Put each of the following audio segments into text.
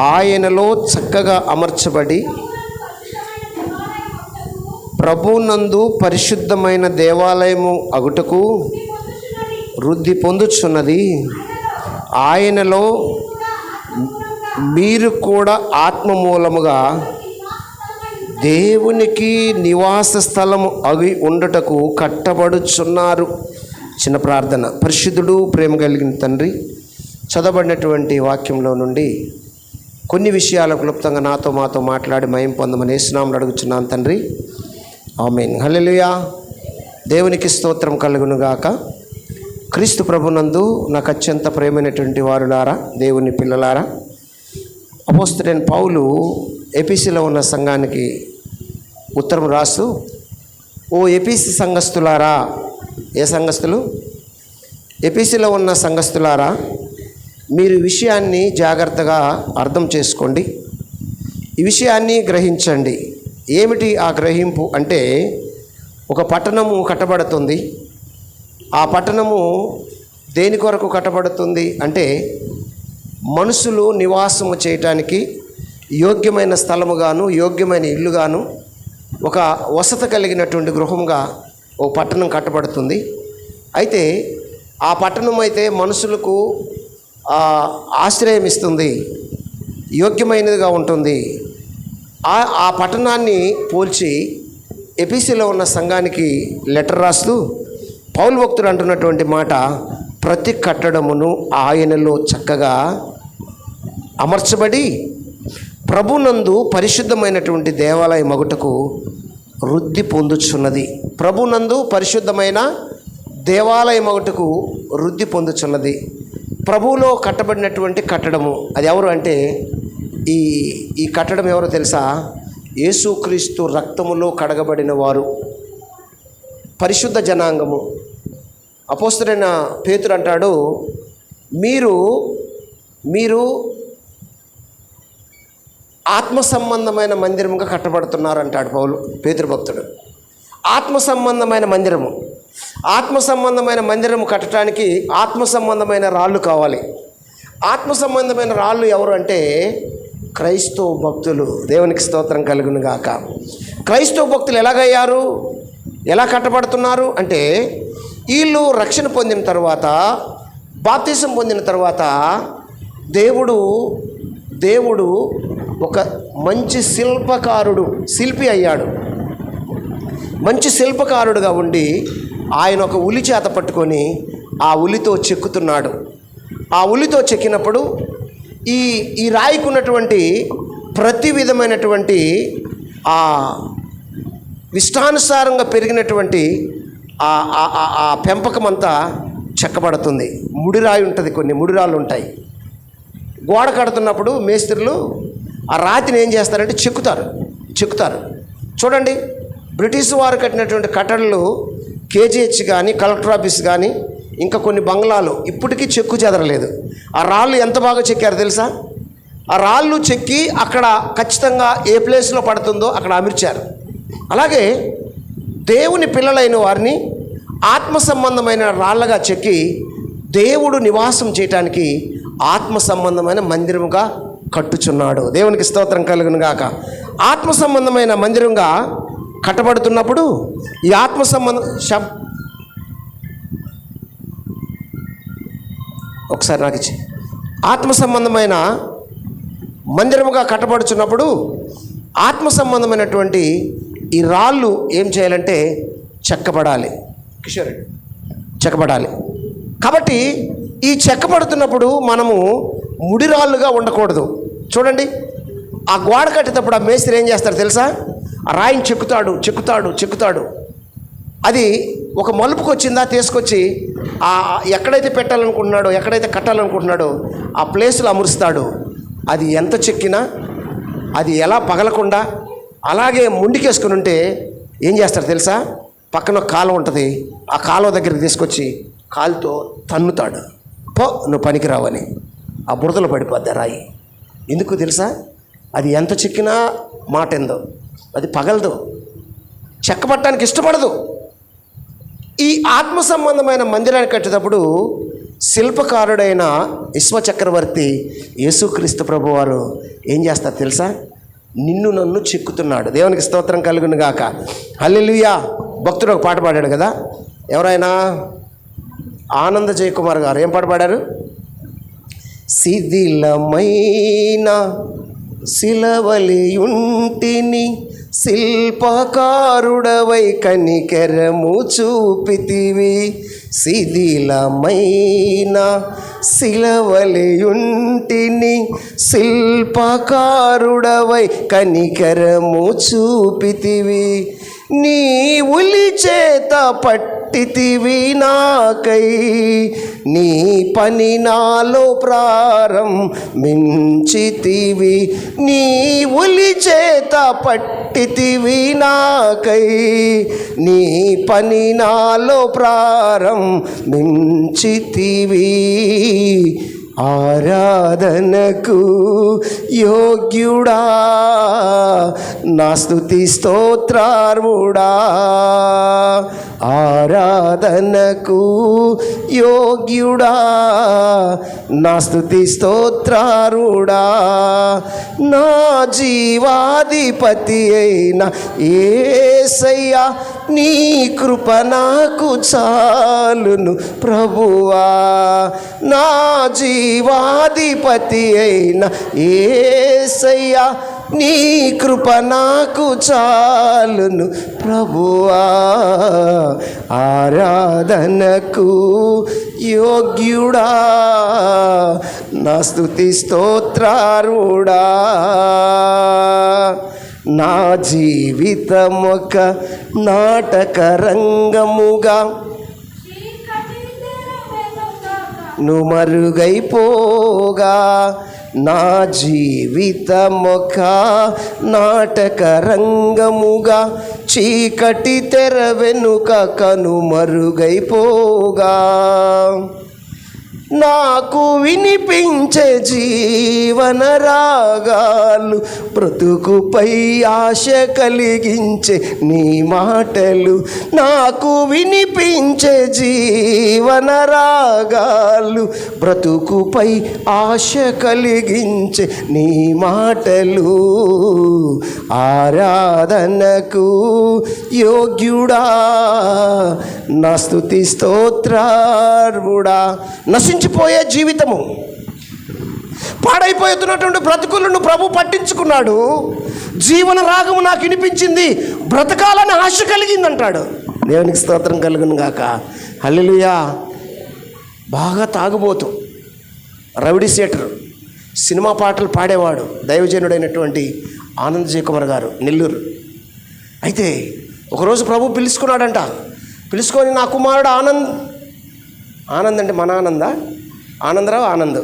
ఆయనలో చక్కగా అమర్చబడి ప్రభునందు పరిశుద్ధమైన దేవాలయము అగుటకు వృద్ధి పొందుచున్నది. ఆయనలో మీరు కూడా ఆత్మ మూలముగా దేవునికి నివాస స్థలము అవి ఉండటకు కట్టబడుచున్నారు. చిన్న ప్రార్థన. పరిశుద్ధుడు ప్రేమ కలిగిన తండ్రి చదవబడినటువంటి వాక్యంలో నుండి కొన్ని విషయాల క్లుప్తంగా నాతో మాతో మాట్లాడి మయం పొందమని వేసినామని అడుగుచున్నాను తండ్రి. ఆమెన్. హలెలుయా దేవునికి స్తోత్రం కలుగునుగాక. క్రీస్తు ప్రభునందు నాకు అత్యంత ప్రేమైనటువంటి వారులారా దేవుని పిల్లలారా. అపోస్తుడైన పౌలు ఏపీసీలో ఉన్న సంఘానికి ఉత్తరం రాస్తూ ఓ ఏపీసీ సంఘస్థులారా ఏ సంఘస్థులు? ఏపీసీలో ఉన్న సంఘస్థులారా మీరు విషయాన్ని జాగ్రత్తగా అర్థం చేసుకోండి. ఈ విషయాన్ని గ్రహించండి. ఏమిటి ఆ గ్రహింపు అంటే ఒక పట్టణము కట్టబడుతుంది. ఆ పట్టణము దేని కొరకు కట్టబడుతుంది అంటే మనుషులు నివాసము చేయటానికి యోగ్యమైన స్థలముగాను యోగ్యమైన ఇల్లుగాను ఒక వసత కలిగినటువంటి గృహంగా ఓ పట్టణం కట్టబడుతుంది. అయితే ఆ పట్టణం అయితే మనుషులకు ఆశ్రయం ఇస్తుంది. యోగ్యమైనదిగా ఉంటుంది. ఆ ఆ పట్టణాన్ని పోల్చి ఎపిసిలో ఉన్న సంఘానికి లెటర్ రాస్తూ పౌల్ భక్తుడు అంటున్నటువంటి మాట ప్రతి కట్టడమును ఆయనలో చక్కగా అమర్చబడి ప్రభునందు పరిశుద్ధమైనటువంటి దేవాలయ మగుటకు వృద్ధి పొందుచున్నది. ప్రభునందు పరిశుద్ధమైన దేవాలయ మగుటకు వృద్ధి పొందుచున్నది. ప్రభువులో కట్టబడినటువంటి కట్టడము. అది ఎవరు అంటే ఈ ఈ కట్టడం ఎవరో తెలుసా? యేసుక్రీస్తు రక్తములో కడగబడిన వారు. పరిశుద్ధ జనాంగము. అపోస్తుడైన పేతురు అంటాడు మీరు మీరు ఆత్మ సంబంధమైన మందిరముగా కట్టబడుతున్నారు అంటాడు పౌలు పేతురు భక్తుడు. ఆత్మ సంబంధమైన మందిరము. ఆత్మ సంబంధమైన మందిరం కట్టడానికి ఆత్మ సంబంధమైన రాళ్ళు కావాలి. ఆత్మ సంబంధమైన రాళ్ళు ఎవరు అంటే క్రైస్తవ భక్తులు. దేవునికి స్తోత్రం కలుగును గాక. క్రైస్తవ భక్తులు ఎలాగయ్యారు? ఎలా కట్టబడుతున్నారు? అంటే వీళ్ళు రక్షణ పొందిన తర్వాత బాప్తీసం పొందిన తర్వాత దేవుడు దేవుడు ఒక మంచి శిల్పకారుడు శిల్పి అయ్యాడు. మంచి శిల్పకారుడుగా ఉండి ఆయన ఒక ఉలి చేత పట్టుకొని ఆ ఉలితో చెక్కుతున్నాడు. ఆ ఉలితో చెక్కినప్పుడు ఈ ఈ రాయికున్నటువంటి ప్రతి విధమైనటువంటి ఆ ఇష్టానుసారంగా పెరిగినటువంటి ఆ ఆ- ఆ- ఆ పెంపకం అంతా చెక్కబడుతుంది ముడిరాయి ఉంటుంది కొన్ని ముడిరాళ్ళు ఉంటాయి. గోడ కడుతున్నప్పుడు మేస్త్రులు ఆ రాతిని ఏం చేస్తారంటే చెక్కుతారు చెక్కుతారు. చూడండి బ్రిటిష్ వారు కట్టినటువంటి కట్టడలు కేజీహెచ్ కానీ కలెక్టర్ ఆఫీస్ కానీ ఇంకా కొన్ని బంగ్లాలు ఇప్పటికీ చెక్కు చెదరలేదు. ఆ రాళ్ళు ఎంత బాగా చెక్కారు తెలుసా? ఆ రాళ్ళు చెక్కి అక్కడ ఖచ్చితంగా ఏ ప్లేస్లో పడుతుందో అక్కడ అమర్చారు. అలాగే దేవుని పిల్లలైన వారిని ఆత్మ సంబంధమైన రాళ్ళగా చెక్కి దేవుడు నివాసం చేయటానికి ఆత్మ సంబంధమైన మందిరముగా కట్టుచున్నాడు. దేవునికి స్తోత్రం కలుగును గాక ఆత్మ సంబంధమైన మందిరంగా కట్టబడుతున్నప్పుడు ఈ ఆత్మ సంబంధం శబ్ ఒకసారి నాకు ఇచ్చి. ఆత్మ సంబంధమైన మందిరముగా కట్టబడుచున్నప్పుడు ఆత్మ సంబంధమైనటువంటి ఈ రాళ్ళు ఏం చేయాలంటే చెక్కబడాలి. కిషోర్. చెక్కబడాలి. కాబట్టి ఈ చెక్కబడుతున్నప్పుడు మనము ముడిరాళ్ళుగా ఉండకూడదు. చూడండి ఆ గోడ కట్టేటప్పుడు ఆ మేస్త్రి ఏం చేస్తాడు తెలుసా? రాయిని చెక్కుతాడు చెక్కుతాడు చెక్కుతాడు. అది ఒక మలుపుకి వచ్చిందా తీసుకొచ్చి ఆ ఎక్కడైతే పెట్టాలనుకుంటున్నాడో ఎక్కడైతే కట్టాలనుకుంటున్నాడో ఆ ప్లేస్లో అమరుస్తాడు. అది ఎంత చెక్కినా అది ఎలా పగలకుండా అలాగే ముండికేసుకుని ఉంటే ఏం చేస్తాడు తెలుసా? పక్కన ఒక కాలువ ఉంటుంది. ఆ కాలువ దగ్గరికి తీసుకొచ్చి కాలుతో తన్నుతాడు. పో నువ్వు పనికిరావని ఆ బురదలో పడిపోద్ది రాయి. ఎందుకు తెలుసా? అది ఎంత చిక్కినా మాట ఎందో అది పగలదు. చెక్కబట్టడానికి ఇష్టపడదు. ఈ ఆత్మ సంబంధమైన మందిరాన్ని కట్టేటప్పుడు శిల్పకారుడైన విశ్వచక్రవర్తి యేసుక్రీస్తు ప్రభువారు ఏం చేస్తారు తెలుసా? నిన్ను నన్ను చెక్కుతున్నాడు. దేవునికి స్తోత్రం కలుగును గాక. హల్లెలూయా! భక్తుడు ఒక పాట పాడాడు కదా? ఎవరైనా? ఆనంద జయకుమార్ గారు ఏం పాట పాడారు? శిథిలమైన శిలవలియుంటిని శిల్పకారుడవై కనికెరము చూపితివి. శిథిలమైన శిలవలియుంటిని శిల్పకారుడవై కనికరము చూపితివి. నీ ఉలి చేత పట్టితివి నాకై నీ పని నాలో ప్రారంభించితివి నీ ఉలి చేత పట్టితివి నాకై నీ పని నాలో ప్రారంభించితివి ఆరాధనకు యోగ్యుడా. నా స్తోత్రార్ముడా ఆరాధనకు యోగ్యుడా. నా స్తోత్రారుడా నా జీవాధిపతి అయిన ఏసయ్యా నీ కృప నాకు చాలును ప్రభువా. నా జీవాధిపతి అయిన ఏసయ్యా నీ కృప నాకు చాలును ప్రభువా. ఆరాధనకు యోగ్యుడా నా స్తుతి స్తోత్రారుడా నా జీవితమొక నాటక రంగముగా ను మరుగైపోగా నా జీవితమొక నాటక రంగముగా చీకటి తెర వెనుక కనుమరుగైపోగా నాకు వినిపించే జీవన రాగాలు బ్రతుకుపై ఆశ కలిగించే నీ మాటలు నాకు వినిపించే జీవన రాగాలు బ్రతుకుపై ఆశ కలిగించే నీ మాటలు. ఆరాధనకు యోగ్యుడా నా స్తుతి స్తోత్రార్ముడా నశించిపోయే జీవితము. పాడైపోతున్నటువంటి బ్రతుకులను ప్రభు పట్టించుకున్నాడు. జీవన రాగము నాకు వినిపించింది. బ్రతకాలని ఆశ కలిగిందంటాడు. దేవునికి స్తోత్రం కలుగును గాక. హల్లిలుయా. బాగా తాగుబోతు. రవిడి సేటర్ సినిమా పాటలు పాడేవాడు దైవజనుడైనటువంటి ఆనంద్ జయకుమార్ గారు నెల్లూరు. అయితే ఒకరోజు ప్రభు పిలుచుకున్నాడంట. పిలుచుకొని నా కుమారుడు ఆనంద్ ఆనంద్ అంటే మన ఆనంద? ఆనందరావు ఆనంద్.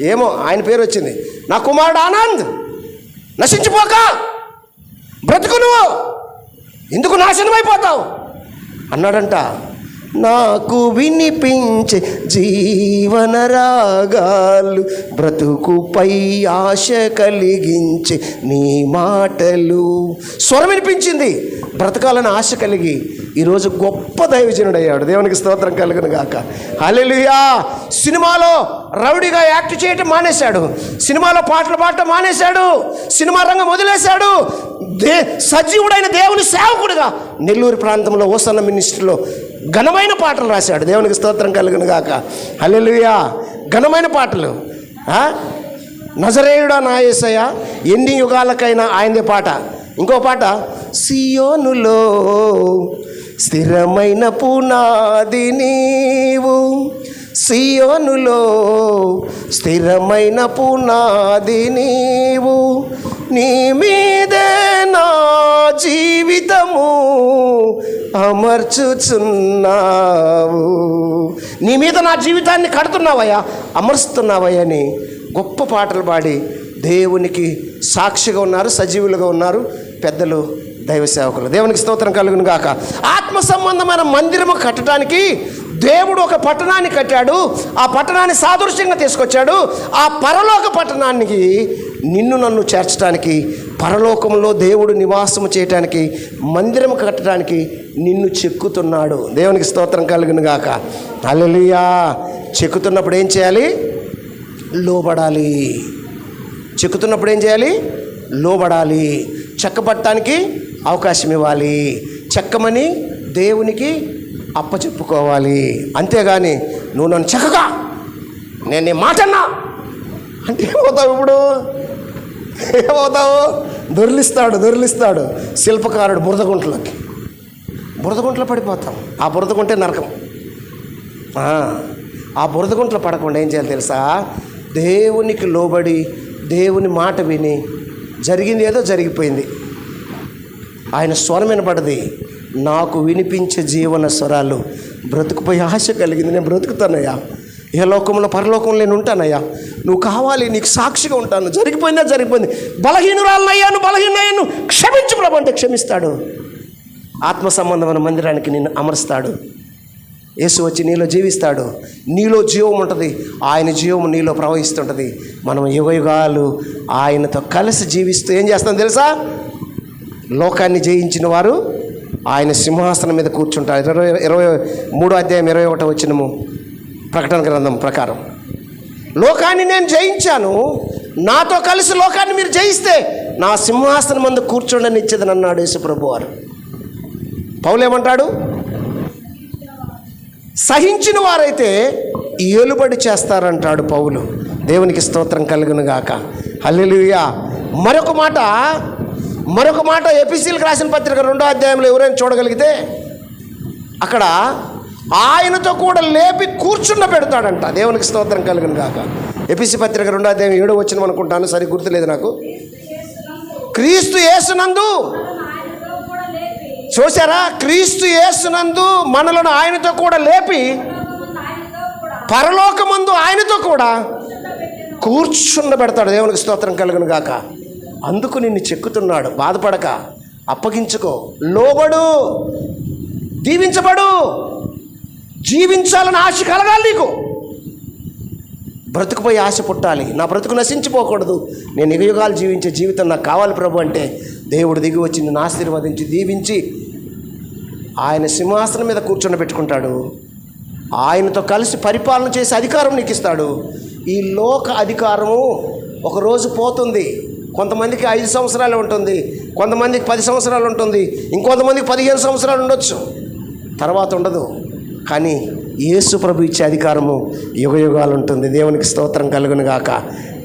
ఏమో ఆయన పేరు వచ్చింది. నా కుమారుడు ఆనంద్! నశించిపోక! బ్రతుకు నువ్వు! ఎందుకు నాశనమైపోతావు అన్నాడంట నాకు వినిపించే జీవన రాగాలు బ్రతుకుపై ఆశ కలిగించే నీ మాటలు. స్వరం వినిపించింది బ్రతకాలని ఆశ కలిగి ఈరోజు గొప్ప దైవజనుడయ్యాడు. దేవునికి స్తోత్రం కలుగును గాక. హల్లెలూయా! సినిమాలో రౌడీగా యాక్ట్ చేయటం మానేశాడు. సినిమాలో పాటలు పాడటం మానేశాడు. సినిమా రంగం వదిలేశాడు. దే సజీవుడైన దేవుని సేవకుడుగా నెల్లూరు ప్రాంతంలో ఓసన్న మినిస్ట్రీలో ఘనమైన పాటలు రాశాడు. దేవునికి స్తోత్రం కలుగును గాక. హల్లెలుయా. ఘనమైన పాటలు. ఆ? నజరేయుడా నా ఎన్ని యుగాలకైనా ఆయనదే పాట. ఇంకో పాట సియోనులో స్థిరమైన పునాది నీవు సియోనులో స్థిరమైన పునాది నీవు నీ మీదే నా జీవి జీవితము అమర్చుచున్నావు. నీ మీద నా జీవితాన్ని కడుతున్నావయ్యా అమరుస్తున్నావయ్యా అని గొప్ప పాటలు పాడి దేవునికి సాక్షిగా ఉన్నారు సజీవులుగా ఉన్నారు పెద్దలు దైవ సేవకులు. దేవునికి స్తోత్రం కలుగును గాక. ఆత్మ సంబంధమైన మందిరము కట్టడానికి దేవుడు ఒక పట్టణాన్ని కట్టాడు. ఆ పట్టణాన్ని సాదృశ్యంగా తీసుకొచ్చాడు. ఆ పరలోక పట్టణానికి నిన్ను నన్ను చేర్చడానికి పరలోకంలో దేవుడు నివాసం చేయటానికి మందిరం కట్టడానికి నిన్ను చెక్కుతున్నాడు. దేవునికి స్తోత్రం కలుగును గాక. అల్లెలుయా చెక్కుతున్నప్పుడు ఏం చేయాలి? లోబడాలి. చెక్కుతున్నప్పుడు ఏం చేయాలి? లోబడాలి. చెక్కబట్టడానికి అవకాశం ఇవ్వాలి. చెక్కమని దేవునికి అప్పచెప్పుకోవాలి. అంతేగాని నువ్వు నన్ను చెక్కగా నేను నీ మాట అన్నా అంటే ఏమవుతావు ఇప్పుడు? ఏమవుతావు? దొరిలిస్తాడు దొరిలిస్తాడు. శిల్పకారుడు బురదగుంటలోకి బురదగుంటలో పడిపోతాం. ఆ బురదగుంటే నరకం. ఆ, బురదగుంటలో పడకుండా ఏం చేయాలి తెలుసా? దేవునికి లోబడి దేవుని మాట విని జరిగింది ఏదో జరిగిపోయింది. ఆయన స్వరం వినపడది నాకు వినిపించే జీవన స్వరాలు బ్రతుకుపోయి ఆశ కలిగింది. నేను బ్రతుకుతానయ్యా. ఏ లోకంలో పరలోకంలో నేను ఉంటానయ్యా. నువ్వు కావాలి నీకు సాక్షిగా ఉంటాను. జరిగిపోయిందా? జరిగిపోయింది. బలహీనురాలనయ్యాను బలహీనయ్యాను క్షమించు ప్రభు అంటే క్షమిస్తాడు. ఆత్మ సంబంధమైన మందిరానికి నిన్ను అమరుస్తాడు. యేసు వచ్చి నీలో జీవిస్తాడు. నీలో జీవం ఉంటుంది. ఆయన జీవం నీలో ప్రవహిస్తుంటుంది. మనం యుగయుగాలు ఆయనతో కలిసి జీవిస్తూ ఏం చేస్తాం తెలుసా? లోకాన్ని జయించిన వారు ఆయన సింహాసనం మీద కూర్చుంటారు. ఇరవై ఇరవై మూడో అధ్యాయం ఇరవై ఒకటో వచ్చినము ప్రకటన గ్రంథం ప్రకారం. లోకాన్ని నేను జయించాను. నాతో కలిసి లోకాన్ని మీరు జయిస్తే నా సింహాసనం మందు కూర్చోండి ఇచ్చేదని అన్నాడు యేసుప్రభు వారు పౌలేమంటాడు? సహించిన వారైతే ఏలుబడి చేస్తారంటాడు పౌలు. దేవునికి స్తోత్రం కలుగునుగాక గాక. మరొక మాట మరొక మాట ఎపిసిల్కి రాసిన పత్రిక రెండో అధ్యాయంలో ఎవరైనా చూడగలిగితే అక్కడ ఆయనతో కూడా లేపి కూర్చున్న పెడతాడంట దేవునికి స్తోత్రం కలిగిన కాక ఎపిసి పత్రిక రెండో అధ్యాయం ఏడో వచ్చిన అనుకుంటాను. సరి గుర్తులేదు నాకు. క్రీస్తు యేసునందు. చూసారా క్రీస్తు యేసునందు మనలను ఆయనతో కూడా లేపి పరలోకమందు ఆయనతో కూడా కూర్చున్న పెడతాడు దేవునికి స్తోత్రం కలుగును గాక. అందుకు నిన్ను చెక్కుతున్నాడు. బాధపడక. అప్పగించుకో. లోబడు. దీవించబడు. జీవించాలని ఆశ కలగాలి నీకు. బ్రతుకుపోయి ఆశ పుట్టాలి. నా బ్రతుకు నశించిపోకూడదు. నేను యుగయుగాలు జీవించే జీవితం నాకు కావాలి ప్రభు అంటే దేవుడు దిగి వచ్చి నిన్ను ఆశీర్వదించి దీవించి ఆయన సింహాసనం మీద కూర్చొని పెట్టుకుంటాడు. ఆయనతో కలిసి పరిపాలన చేసే అధికారం నీకు ఇస్తాడు. ఈ లోక అధికారము ఒకరోజు పోతుంది. కొంతమందికి ఐదు సంవత్సరాలు ఉంటుంది. కొంతమందికి పది సంవత్సరాలు ఉంటుంది. ఇంకొంతమందికి పదిహేను సంవత్సరాలు ఉండొచ్చు. తర్వాత ఉండదు. కానీ యేసు ప్రభు ఇచ్చే అధికారము యుగ యుగాలు ఉంటుంది దేవునికి స్తోత్రం కలుగును గాక.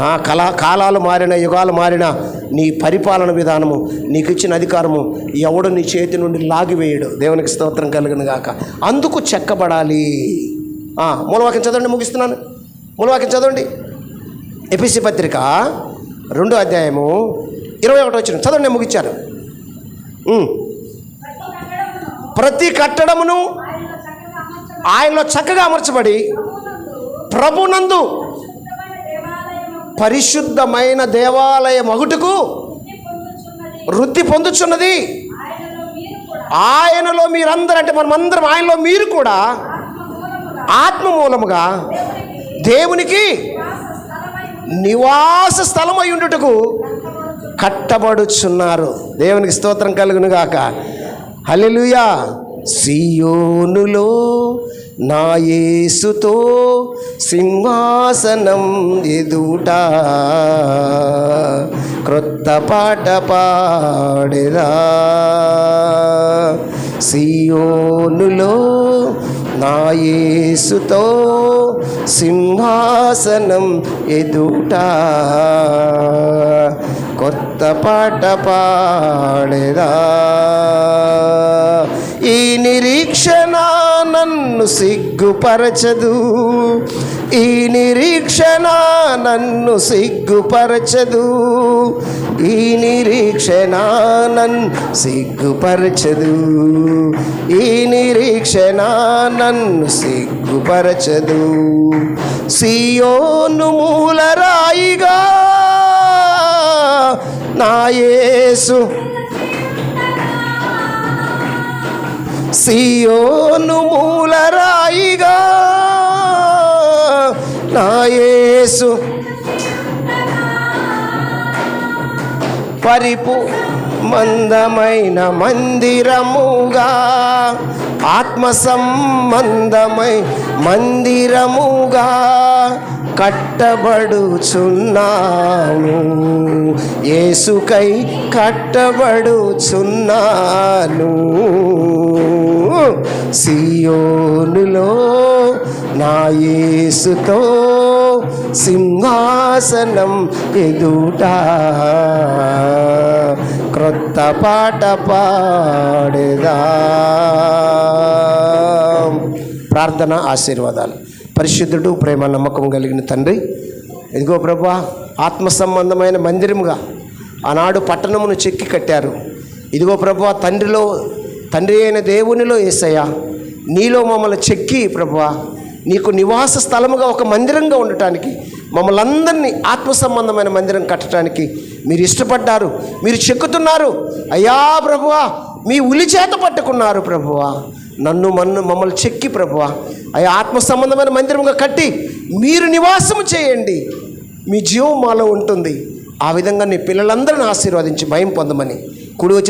ఆ కళా కాలాలు మారిన యుగాలు మారిన నీ పరిపాలన విధానము నీకు ఇచ్చిన అధికారము ఎవడు నీ చేతి నుండి లాగివేయడు. దేవునికి స్తోత్రం కలుగును గాక. అందుకు చెక్కబడాలి. మూలవాక్యం చదవండి ముగిస్తున్నాను. మూలవాక్యం చదవండి. ఎపిసి పత్రిక రెండో అధ్యాయము ఇరవై ఒకటి వచ్చిన చదవండి నేను ముగించాను ప్రతి కట్టడమును ఆయనలో చక్కగా అమర్చబడి ప్రభునందు పరిశుద్ధమైన దేవాలయ మగుటకు వృద్ధి పొందుచున్నది. ఆయనలో మీరందరూ అంటే మనమందరం ఆయనలో మీరు కూడా ఆత్మ మూలముగా దేవునికి నివాస స్థలమై నివాస ఉండుటకు కట్టబడుచున్నారు. దేవునికి స్తోత్రం కలుగునుగాక. హలెలుయా సియోనులో నా యేసుతో సింహాసనం ఎదుట క్రొత్త పాట పాడెదా. సియోనులో నా యేసుతో సింహాసనం ఎదుట కొత్త పాట పాడేదా. నన్ను సిగ్గుపరచదు. ఈ నిరీక్షణ నన్ను సిగ్గుపరచదు. ఈ నిరీక్షణ నన్ను సిగ్గుపరచదు. ఈ నిరీక్షణ నన్ను సిగ్గుపరచదు. సియోను మూలరాయిగా నాయేసు సియోను మూలరాయిగా. రాయిగా యేసు పరిపు మందమైన మందిరముగా ఆత్మ సంబంధమై మందిరముగా. కట్టబడుచున్నాను. ఏసుకై కట్టబడుచున్నాను. సియోనులో నా యేసుతో సింహాసనం ఎదుట క్రొత్త పాట పాడేదా. ప్రార్థన ఆశీర్వాదాలు. పరిశుద్ధుడు ప్రేమ నమ్మకం కలిగిన తండ్రి. ఇదిగో ప్రభా ఆత్మ సంబంధమైన మందిరముగా ఆనాడు పట్టణమును చెక్కి కట్టారు. ఇదిగో ప్రభా తండ్రిలో తండ్రి అయిన దేవునిలో ఏసయ్యా నీలో మమ్మల్ని చెక్కి ప్రభా నీకు నివాస స్థలముగా ఒక మందిరంగా ఉండటానికి మమ్మల్ని అందరినీ ఆత్మ సంబంధమైన మందిరం కట్టడానికి మీరు ఇష్టపడ్డారు మీరు చెక్కుతున్నారు. అయ్యా ప్రభువా మీ ఉలి చేత పట్టుకున్నారు ప్రభువా నన్ను మన్ను మమ్మల్ని చెక్కి ప్రభు అయ్యా ఆత్మ సంబంధమైన మందిరంగా కట్టి మీరు నివాసము చేయండి. మీ జీవం మాలో ఉంటుంది. ఆ విధంగా నీ పిల్లలందరిని ఆశీర్వదించి భయం పొందమని. కుడి వచ్చిన